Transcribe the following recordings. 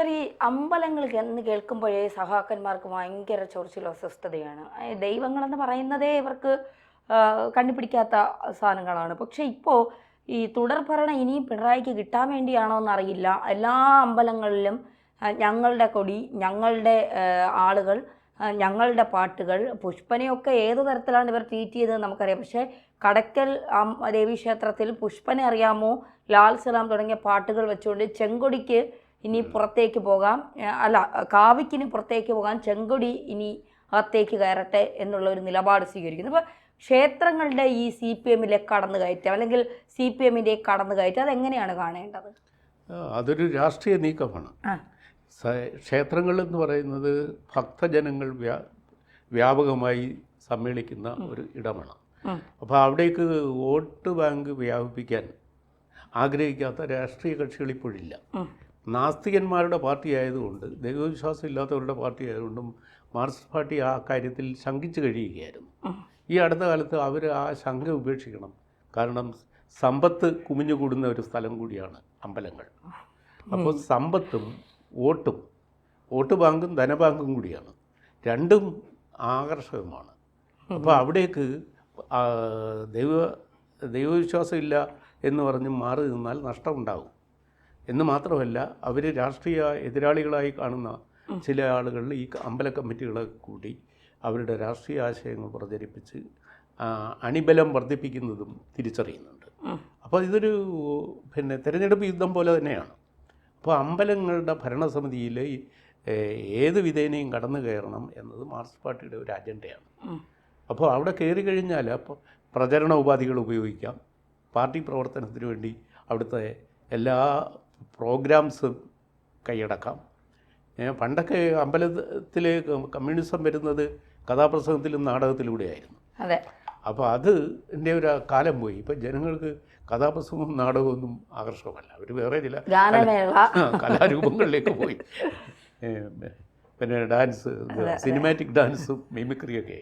Sir ഈ അമ്പലങ്ങൾ എന്ന് കേൾക്കുമ്പോഴേ സഹാക്കന്മാർക്ക് ഭയങ്കര ചൊറിച്ചിലോ അസ്വസ്ഥതയാണ്. ദൈവങ്ങളെന്ന് പറയുന്നതേ ഇവർക്ക് കണ്ടുപിടിക്കാത്ത സാധനങ്ങളാണ്. പക്ഷേ ഇപ്പോൾ ഈ തുടർ ഭരണം ഇനിയും പിണറായിക്ക് കിട്ടാൻ വേണ്ടിയാണോ എന്നറിയില്ല. എല്ലാ അമ്പലങ്ങളിലും ഞങ്ങളുടെ കൊടി ഞങ്ങളുടെ ആളുകൾ ഞങ്ങളുടെ പാട്ടുകൾ പുഷ്പനെയൊക്കെ ഏത് തരത്തിലാണ് ഇവർ ട്രീറ്റ് ചെയ്തതെന്ന് നമുക്കറിയാം. പക്ഷേ കടക്കൽ ദേവീക്ഷേത്രത്തിൽ പുഷ്പനെ അറിയാമോ? ലാൽ സലാം തുടങ്ങിയ പാട്ടുകൾ വെച്ചുകൊണ്ട് ചെങ്കൊടിക്ക് ഇനി പുറത്തേക്ക് പോകാം. അല്ല കാവിക്കിനി പുറത്തേക്ക് പോകാം. ചെങ്കൊടി ഇനി അകത്തേക്ക് കയറട്ടെ എന്നുള്ള ഒരു നിലപാട് സ്വീകരിക്കുന്നു. അപ്പോൾ ക്ഷേത്രങ്ങളുടെ ഈ സി പി എമ്മിലെ കടന്നുകയറ്റം അല്ലെങ്കിൽ സി പി എമ്മിന്റെ കടന്നുകയറ്റം അതെങ്ങനെയാണ് കാണേണ്ടത്? അതൊരു രാഷ്ട്രീയ നീക്കമാണ്. ക്ഷേത്രങ്ങൾ എന്ന് പറയുന്നത് ഭക്തജനങ്ങൾ വ്യാ വ്യാപകമായി സമ്മേളിക്കുന്ന ഒരു ഇടമാണ്. അപ്പോൾ അവിടേക്ക് വോട്ട് ബാങ്ക് വ്യാപിപ്പിക്കാൻ ആഗ്രഹിക്കാത്ത രാഷ്ട്രീയ കക്ഷികൾ ഇപ്പോഴില്ല. നാസ്തികന്മാരുടെ പാർട്ടി ആയതുകൊണ്ട് ദൈവവിശ്വാസം ഇല്ലാത്തവരുടെ പാർട്ടി ആയതുകൊണ്ടും മാർക്സിസ്റ്റ് പാർട്ടി ആ കാര്യത്തിൽ ശങ്കിച്ചു കഴിയുകയായിരുന്നു. ഈ അടുത്ത കാലത്ത് അവർ ആ ശങ്ക ഉപേക്ഷിക്കണം. കാരണം സമ്പത്ത് കുമിഞ്ഞുകൂടുന്ന ഒരു സ്ഥലം കൂടിയാണ് അമ്പലങ്ങൾ. അപ്പോൾ സമ്പത്തും വോട്ടും വോട്ട് ബാങ്കും ധനബാങ്കും കൂടിയാണ്. രണ്ടും ആകർഷകമാണ്. അപ്പോൾ അവിടേക്ക് ദൈവ ദൈവവിശ്വാസമില്ല എന്ന് പറഞ്ഞ് മാറി നിന്നാൽ നഷ്ടമുണ്ടാകും എന്ന് മാത്രമല്ല അവർ രാഷ്ട്രീയ എതിരാളികളായി കാണുന്ന ചില ആളുകൾ ഈ അമ്പല കമ്മിറ്റികളെ കൂടി അവരുടെ രാഷ്ട്രീയ ആശയങ്ങൾ പ്രചരിപ്പിച്ച് അണിബലം വർദ്ധിപ്പിക്കുന്നതും തിരിച്ചറിയുന്നുണ്ട്. അപ്പോൾ ഇതൊരു പിന്നെ തിരഞ്ഞെടുപ്പ് യുദ്ധം പോലെ തന്നെയാണ്. അപ്പോൾ അമ്പലങ്ങളുടെ ഭരണസമിതിയിൽ ഏത് വിധേനയും കടന്നു കയറണം എന്നത് മാർക്സ് പാർട്ടിയുടെ ഒരു അജണ്ടയാണ്. അപ്പോൾ അവിടെ കയറി കഴിഞ്ഞാൽ അപ്പോൾ പ്രചരണ ഉപാധികൾ ഉപയോഗിക്കാം. പാർട്ടി പ്രവർത്തനത്തിന് വേണ്ടി അവിടുത്തെ എല്ലാ പ്രോഗ്രാംസും കൈയടക്കാം. പണ്ടൊക്കെ അമ്പലത്തിൽ കമ്മ്യൂണിസം വരുന്നത് കഥാപ്രസംഗത്തിലും നാടകത്തിലൂടെയായിരുന്നു. അതെ. അപ്പോൾ അത് എന്റെ ഒരു കാലം പോയി. ഇപ്പം ജനങ്ങൾക്ക് കഥാപ്രസംഗവും നാടകമൊന്നും ആകർഷകമല്ല. അവർ വേറെ ചില കലാരൂപങ്ങളിലേക്ക് പോയി. പിന്നെ ഡാൻസ് സിനിമാറ്റിക് ഡാൻസും മിമിക്രിയൊക്കെ.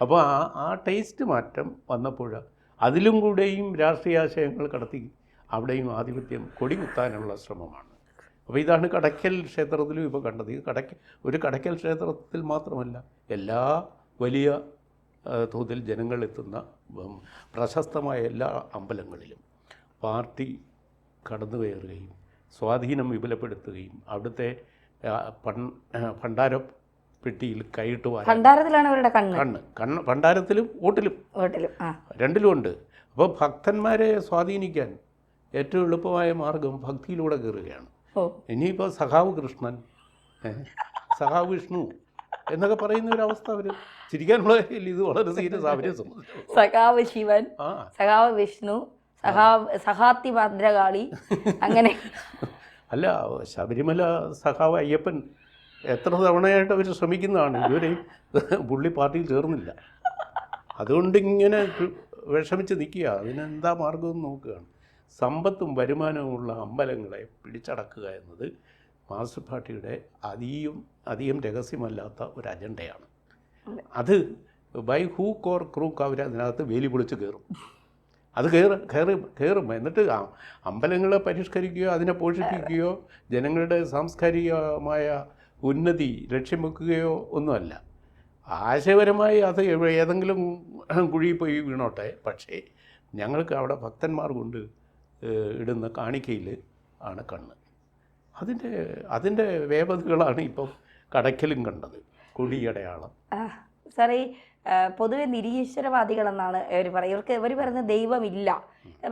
അപ്പോൾ ആ ആ ടേസ്റ്റ് മാറ്റം വന്നപ്പോൾ അതിലും കൂടെയും രാഷ്ട്രീയാശയങ്ങൾ കടത്തി അവിടെയും ആധിപത്യം കൊടികുത്താനുള്ള ശ്രമമാണ്. അപ്പോൾ ഇതാണ് കടയ്ക്കൽ ക്ഷേത്രത്തിലും ഇപ്പോൾ കണ്ടത്. ഈ കടയ്ക്കൽ ഒരു കടയ്ക്കൽ ക്ഷേത്രത്തിൽ മാത്രമല്ല എല്ലാ വലിയ തോതിൽ ജനങ്ങൾ എത്തുന്ന പ്രശസ്തമായ എല്ലാ അമ്പലങ്ങളിലും പാർട്ടി കടന്നു കയറുകയും സ്വാധീനം വിപുലപ്പെടുത്തുകയും അവിടുത്തെ ഭണ്ഡാര പെട്ടിയിൽ കൈയിട്ട് ഭണ്ഡാരത്തിലാണ് അവരുടെ കണ്ണ്. കണ്ണ്. കണ്ണ് ഭണ്ഡാരത്തിലും വോട്ടിലും. വീട്ടിലും രണ്ടിലും ഉണ്ട്. അപ്പോൾ ഭക്തന്മാരെ സ്വാധീനിക്കാൻ ഏറ്റവും എളുപ്പമായ മാർഗം ഭക്തിയിലൂടെ കയറുകയാണ്. ഇനിയിപ്പോൾ സഖാവ് കൃഷ്ണൻ സഹാവ് സഖാവ് വിഷ്ണു എന്നൊക്കെ പറയുന്ന ഒരു അവസ്ഥ അവർ ചിരിക്കാനുള്ള ഇത് വളരെ സീരിയസ് അവരെ സഹാവ് സഖാവ് ശിവൻ സഹാവ് സഖാവ് വിഷ്ണു സഖാവ് സഹാത്തി ഭദ്രകാളി അങ്ങനെ. അല്ല ശബരിമല സഖാവ് അയ്യപ്പൻ എത്ര തവണയായിട്ട് അവർ ശ്രമിക്കുന്നതാണ് ഇതുവരെ പുള്ളി പാർട്ടിയിൽ ചേർന്നില്ല. അതുകൊണ്ട് ഇങ്ങനെ വിഷമിച്ച് നിൽക്കുക അതിനെന്താ മാർഗമെന്ന് നോക്കുകയാണ്. സമ്പത്തും വരുമാനവുമുള്ള അമ്പലങ്ങളെ പിടിച്ചടക്കുക എന്നത് മാസ്റ്റർ പാർട്ടിയുടെ അധികം അധികം രഹസ്യമല്ലാത്ത ഒരു അജണ്ടയാണ്. അത്. ബൈ ഹൂ കോർ ക്രൂക്ക് അവർ അതിനകത്ത് വേലി പൊളിച്ച് കയറും. അത് കയറി കയറി കയറും. എന്നിട്ട് അമ്പലങ്ങളെ പരിഷ്കരിക്കുകയോ അതിനെ പോഷിപ്പിക്കുകയോ ജനങ്ങളുടെ സാംസ്കാരികമായ ഉന്നതി ലക്ഷ്യം വെക്കുകയോ ഒന്നുമല്ല. ആശയപരമായി അത് ഏതെങ്കിലും കുഴിയിൽ പോയി വീണോട്ടെ. പക്ഷേ ഞങ്ങൾക്ക് അവിടെ ഭക്തന്മാർ കൊണ്ട് ഇടുന്ന കാണിക്കയിൽ ആണ് കണ്ണ്. അതിന്റെ അതിന്റെ വേവതകളാണ് ഇപ്പം കടയ്ക്കലും കണ്ടത്. കുഴിയടയാളം സാറേ പൊതുവെ നിരീശ്വരവാദികളെന്നാണ് ഇവർ പറയുക. ഇവർക്ക് ഇവർ പറയുന്നത് ദൈവമില്ല.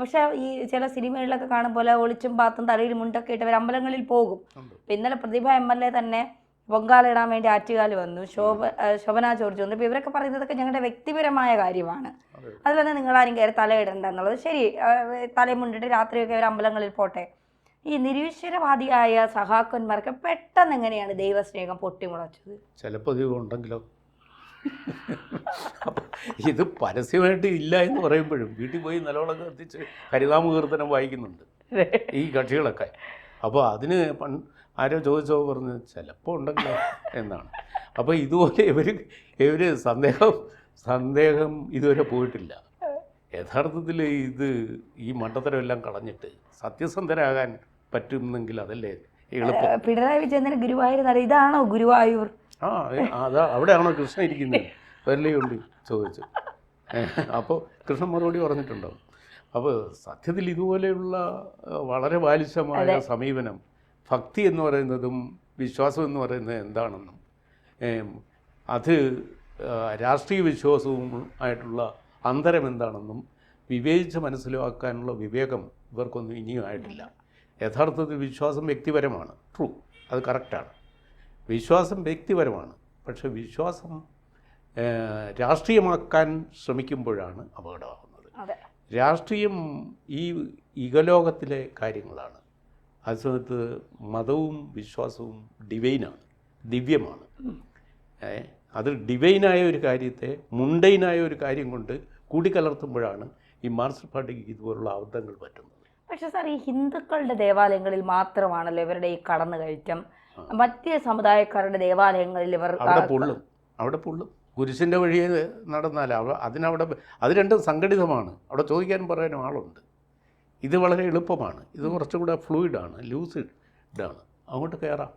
പക്ഷെ ഈ ചില സിനിമകളിലൊക്കെ കാണുമ്പോൾ ഒളിച്ചും പാത്തും തലയിൽ മുണ്ടൊക്കെ ഇട്ട് അവർ അമ്പലങ്ങളിൽ പോകും. ഇപ്പം ഇന്നലെ പ്രതിഭ എം എൽ എ തന്നെ പൊങ്കാല ഇടാൻ വേണ്ടി ആറ്റുകാൽ വന്നു. ശോഭ ശോഭന ജോർജ് വന്നു. ഇപ്പോൾ ഇവരൊക്കെ പറയുന്നതൊക്കെ ഞങ്ങളുടെ വ്യക്തിപരമായ കാര്യമാണ്. അതെ. അതിലൊന്നും നിങ്ങളാരും കയറി തലയിടണ്ട എന്നുള്ളത് ശരി. തലമുണ്ടിട്ട് മുണ്ടിട്ട് രാത്രിയൊക്കെ അവർ അമ്പലങ്ങളിൽ പോട്ടെ. ഈ നിരീശ്വരവാദിയായ സഹാക്കന്മാർക്ക് പെട്ടെന്ന് എങ്ങനെയാണ് ദൈവസ്നേഹം പൊട്ടിമുളച്ചത്? ചിലപ്പോൾ ഇത് ഉണ്ടെങ്കിലോ? ഇത് പരസ്യമായിട്ട് ഇല്ല എന്ന് പറയുമ്പോഴും വീട്ടിൽ പോയി നിലവിളക്ക് കത്തിച്ച് ഹരിനാമ കീർത്തനം വായിക്കുന്നുണ്ട് ഈ കക്ഷികളൊക്കെ. അപ്പോൾ അതിന് പൺ ആരോ ചോദിച്ചോ പറഞ്ഞ് ചിലപ്പോൾ ഉണ്ടെങ്കിലോ? എന്നാണ്. അപ്പോൾ ഇതുപോലെ ഇവർ ഇവർ സന്ദേഹം സന്ദേഹം ഇതുവരെ പോയിട്ടില്ല. യഥാർത്ഥത്തിൽ ഇത് ഈ മണ്ടത്തരം എല്ലാം കളഞ്ഞിട്ട് സത്യസന്ധരാകാൻ പറ്റുന്നെങ്കിൽ അതല്ലേ എളുപ്പം. പിണറായി വിജയൻ ഗുരുവായൂർ ഇതാണോ ഗുരുവായൂർ? ആ അതാ അവിടെയാണോ കൃഷ്ണൻ ഇരിക്കുന്നത് വരലയുണ്ട് ചോദിച്ചു. അപ്പോൾ കൃഷ്ണൻ മറുപടി പറഞ്ഞിട്ടുണ്ടാവും. അപ്പോൾ സത്യത്തിൽ ഇതുപോലെയുള്ള വളരെ ബാലിശമായ സമീപനം ഭക്തി എന്ന് പറയുന്നതും വിശ്വാസം എന്ന് പറയുന്നത് എന്താണെന്നും അത് രാഷ്ട്രീയ വിശ്വാസവും ആയിട്ടുള്ള അന്തരം എന്താണെന്നും വിവേചിച്ച് മനസ്സിലാക്കാനുള്ള വിവേകം ഇവർക്കൊന്നും ഇനിയും ആയിട്ടില്ല. യഥാർത്ഥത്തിൽ വിശ്വാസം വ്യക്തിപരമാണ്. ട്രൂ അത് കറക്റ്റാണ്. വിശ്വാസം വ്യക്തിപരമാണ്. പക്ഷെ വിശ്വാസം രാഷ്ട്രീയമാക്കാൻ ശ്രമിക്കുമ്പോഴാണ് അപകടമാകുന്നത്. രാഷ്ട്രീയം ഈ ഇകലോകത്തിലെ കാര്യങ്ങളാണ്. അതേ സമയത്ത് മതവും വിശ്വാസവും ഡിവൈനാണ് ദിവ്യമാണ്. അത് ഡിവൈനായ ഒരു കാര്യത്തെ മുണ്ടൈനായ ഒരു കാര്യം കൊണ്ട് കൂടിക്കലർത്തുമ്പോഴാണ് ഈ മാർക്സിസ്റ്റ് പാർട്ടിക്ക് ഇതുപോലുള്ള അബദ്ധങ്ങൾ പറ്റുന്നത്. പക്ഷെ സാർ ഈ ഹിന്ദുക്കളുടെ ദേവാലയങ്ങളിൽ മാത്രമാണല്ലോ ഇവരുടെ ഈ കടന്നു കയറ്റം. മറ്റ് സമുദായക്കാരുടെ ദേവാലയങ്ങളിൽ ഇവർ അവിടെ പൊള്ളും. അവിടെ പൊള്ളും. കുരിശിന്റെ വഴിയെ നടന്നാൽ അവ അതിനവിടെ അത് രണ്ടും സംഘടിതമാണ്. അവിടെ ചോദിക്കാനും പറയാനും ആളുണ്ട്. ഇത് വളരെ എളുപ്പമാണ്. ഇത് കുറച്ചുകൂടെ ഫ്ലൂയിഡാണ് ലൂസിഡാണ്. അങ്ങോട്ട് കയറാം.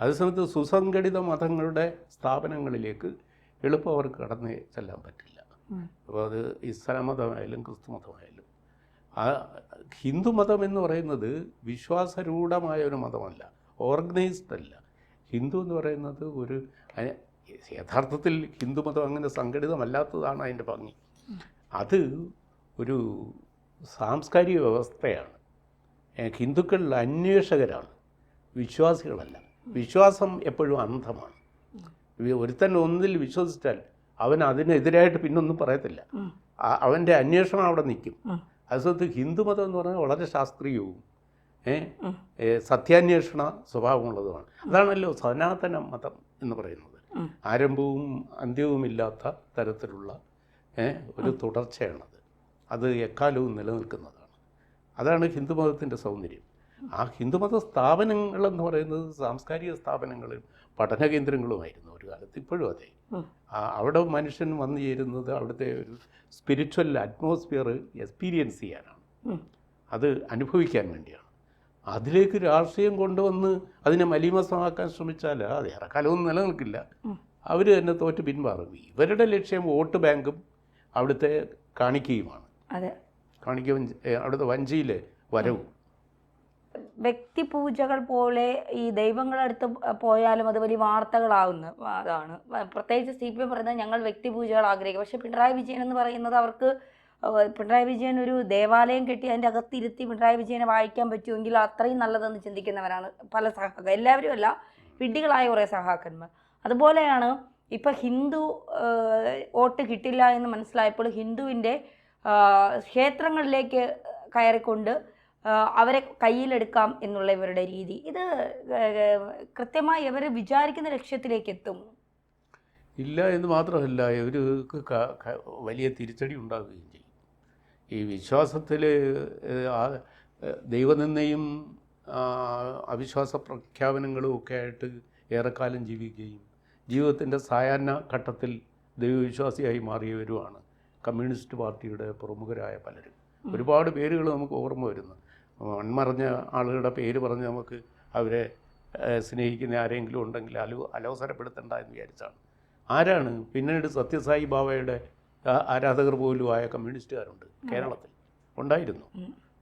അതേസമയത്ത് സുസംഘടിത മതങ്ങളുടെ സ്ഥാപനങ്ങളിലേക്ക് എളുപ്പം അവർക്ക് കടന്ന് ചെല്ലാൻ പറ്റില്ല. അപ്പോൾ അത് ഇസ്ലാം മതമായാലും ക്രിസ്തു മതമായാലും. ആ ഹിന്ദു മതം എന്ന് പറയുന്നത് വിശ്വാസരൂഢമായ ഒരു മതമല്ല ഓർഗനൈസ്ഡ് അല്ല. ഹിന്ദു എന്ന് പറയുന്നത് ഒരു യഥാർത്ഥത്തിൽ ഹിന്ദു മതം അങ്ങനെ സംഘടിതമല്ലാത്തതാണ് അതിന്റെ ഭംഗി. അത് ഒരു സാംസ്കാരിക വ്യവസ്ഥയാണ്. ഹിന്ദുക്കളിൽ ഹിന്ദുക്കൾ അന്വേഷകരാണ്. വിശ്വാസികളല്ല. വിശ്വാസം എപ്പോഴും അന്ധമാണ്. ഒരുത്തൻ ഒന്നിൽ വിശ്വസിച്ചാൽ അവൻ അതിനെതിരായിട്ട് പിന്നൊന്നും പറയത്തില്ല. അവന്റെ അന്വേഷണം അവിടെ നിൽക്കും. അതുകൊണ്ട് ഹിന്ദുമതം എന്ന് പറഞ്ഞാൽ വളരെ ശാസ്ത്രീയവും സത്യാന്വേഷണ സ്വഭാവമുള്ളതുമാണ്. അതാണല്ലോ സനാതന മതം എന്ന് പറയുന്നത്. ആരംഭവും അന്ത്യവുമില്ലാത്ത തരത്തിലുള്ള ഒരു തുടർച്ചയാണത്. അത് എക്കാലവും നിലനിൽക്കുന്നതാണ്. അതാണ് ഹിന്ദുമതത്തിന്റെ സൗന്ദര്യം. ആ ഹിന്ദുമത സ്ഥാപനങ്ങളെന്ന് പറയുന്നത് സാംസ്കാരിക സ്ഥാപനങ്ങളും പഠന കേന്ദ്രങ്ങളുമായിരുന്നു ഒരു കാലത്ത്. ഇപ്പോഴും അതെ. അവിടെ മനുഷ്യൻ വന്നു ചേരുന്നത് അവിടുത്തെ ഒരു സ്പിരിച്വൽ അറ്റ്മോസ്ഫിയർ എക്സ്പീരിയൻസ് ചെയ്യാനാണ്. അത് അനുഭവിക്കാൻ വേണ്ടിയാണ്. അതിലേക്ക് രാഷ്ട്രീയം കൊണ്ടുവന്ന് അതിനെ മലീമസമാക്കാൻ ശ്രമിച്ചാൽ അത് ഏറെക്കാലമൊന്നും നിലനിൽക്കില്ല. അവർ തന്നെ തോറ്റ് പിന്മാറും ഇവരുടെ ലക്ഷ്യം വോട്ട് ബാങ്കും അവിടുത്തെ കാണിക്കയുമാണ്. അതെ. കാണിക്ക വഞ്ചി ഏ, അവിടുത്തെ വഞ്ചിയിലെ വരവും. വ്യക്തിപൂജകൾ പോലെ ഈ ദൈവങ്ങളടുത്ത് പോയാലും അത് വലിയ വാർത്തകളാവുന്ന. അതാണ്. പ്രത്യേകിച്ച് സി പി എം പറയുന്നത് ഞങ്ങൾ വ്യക്തി പൂജകൾ ആഗ്രഹിക്കും. പക്ഷേ പിണറായി വിജയൻ എന്ന് പറയുന്നത് അവർക്ക് പിണറായി വിജയൻ ഒരു ദേവാലയം കെട്ടി അതിന്റെ അകത്തിരുത്തി പിണറായി വിജയനെ വായിക്കാൻ പറ്റുമെങ്കിൽ അത്രയും നല്ലതെന്ന് ചിന്തിക്കുന്നവരാണ് പല സഹാക്കൾ എല്ലാവരും അല്ല വിഡ്ഢികളായ കുറേ സഹാക്കന്മാർ. അതുപോലെയാണ് ഇപ്പം ഹിന്ദു വോട്ട് കിട്ടില്ല എന്ന് മനസ്സിലായപ്പോൾ ഹിന്ദുവിന്റെ ക്ഷേത്രങ്ങളിലേക്ക് കയറിക്കൊണ്ട് അവരെ കയ്യിലെടുക്കാം എന്നുള്ള ഇവരുടെ രീതി. ഇത് കൃത്യമായി അവർ വിചാരിക്കുന്ന ലക്ഷ്യത്തിലേക്ക് എത്തും ഇല്ല എന്ന് മാത്രമല്ല ഇവർക്ക് വലിയ തിരിച്ചടി ഉണ്ടാകുകയും ചെയ്യും. ഈ വിശ്വാസത്തിൽ ദൈവനിന്ദയും അവിശ്വാസ പ്രഖ്യാപനങ്ങളും ഒക്കെ ആയിട്ട് ഏറെക്കാലം ജീവിക്കുകയും ജീവിതത്തിന്റെ സായാഹ്ന ഘട്ടത്തിൽ ദൈവവിശ്വാസിയായി മാറിയവരുമാണ്. കമ്മ്യൂണിസ്റ്റ് പാർട്ടിയുടെ പ്രമുഖരായ പലരും. ഒരുപാട് പേരുകൾ നമുക്ക് ഓർമ്മ വരുന്നു. മൺമറഞ്ഞ ആളുകളുടെ പേര് പറഞ്ഞ് നമുക്ക് അവരെ സ്നേഹിക്കുന്ന ആരെങ്കിലും ഉണ്ടെങ്കിൽ അലോ അലോസരപ്പെടുത്തണ്ട എന്ന് വിചാരിച്ചാണ്. ആരാണ്? പിന്നീട് സത്യസായി ബാബയുടെ ആരാധകർ പോലും ആയ കമ്മ്യൂണിസ്റ്റുകാരുണ്ട് കേരളത്തിൽ. ഉണ്ടായിരുന്നു.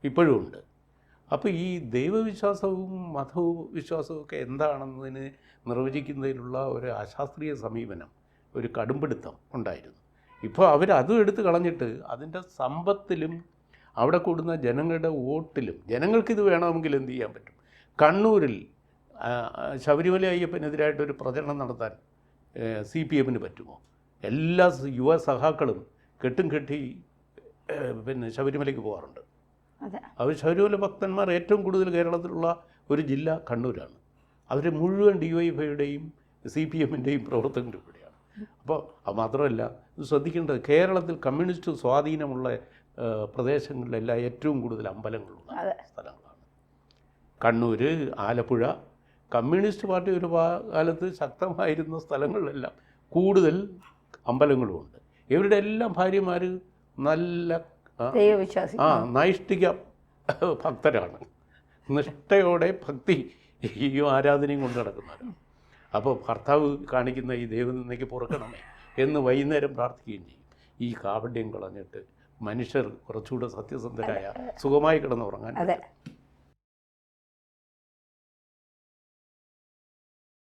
ഇപ്പോഴും ഉണ്ട്. അപ്പോൾ ഈ ദൈവവിശ്വാസവും മതവിശ്വാസവും ഒക്കെ എന്താണെന്നതിന് നിർവചിക്കുന്നതിലുള്ള ഒരു അശാസ്ത്രീയ സമീപനം ഒരു കടുംപിടുത്തം ഉണ്ടായിരുന്നു. ഇപ്പോൾ അവർ അതും എടുത്ത് കളഞ്ഞിട്ട് അതിന്റെ സമ്പത്തിലും അവിടെ കൂടുന്ന ജനങ്ങളുടെ വോട്ടിലും ജനങ്ങൾക്കിത് വേണമെങ്കിൽ എന്ത് ചെയ്യാൻ പറ്റും? കണ്ണൂരിൽ ശബരിമല അയ്യപ്പനെതിരായിട്ടൊരു പ്രചരണം നടത്താൻ സി പി എമ്മിന് പറ്റുമോ? എല്ലാ യുവ സഹാക്കളും കെട്ടും കെട്ടി പിന്നെ ശബരിമലയ്ക്ക് പോകാറുണ്ട്. അതെ. അവർ ശബരിമല ഭക്തന്മാർ ഏറ്റവും കൂടുതൽ കേരളത്തിലുള്ള ഒരു ജില്ല കണ്ണൂരാണ്. അവർ മുഴുവൻ ഡി വൈ ഫൈയുടെയും സി പി എമ്മിന്റെയും പ്രവർത്തകരും കൂടെയാണ്. അപ്പോൾ അത് മാത്രമല്ല ഇത് ശ്രദ്ധിക്കേണ്ടത് കേരളത്തിൽ കമ്മ്യൂണിസ്റ്റ് സ്വാധീനമുള്ള പ്രദേശങ്ങളിലെല്ലാം ഏറ്റവും കൂടുതൽ അമ്പലങ്ങളുള്ള സ്ഥലങ്ങളാണ്. കണ്ണൂർ ആലപ്പുഴ കമ്മ്യൂണിസ്റ്റ് പാർട്ടി ഒരു കാലത്ത് ശക്തമായിരുന്ന സ്ഥലങ്ങളിലെല്ലാം കൂടുതൽ അമ്പലങ്ങളുമുണ്ട്. ഇവരുടെ എല്ലാം ഭാര്യമാർ നല്ല ആ നൈഷ്ഠിക ഭക്തരാണ്. നിഷ്ഠയോടെ ഭക്തി ഈ ആരാധനയും കൊണ്ട് നടക്കുന്നവരാണ്. അപ്പോൾ ഭർത്താവ് കാണിക്കുന്ന ഈ ദൈവനിന്ദയ്ക്ക് പുറക്കണമേ എന്ന് വൈകുന്നേരം പ്രാർത്ഥിക്കുകയും ചെയ്യും. ഈ കാപട്യം കളഞ്ഞിട്ട് മനുഷ്യർ കുറച്ചുകൂടെ സത്യസന്ധരായ സുഖമായി കിടന്നുറങ്ങാൻ.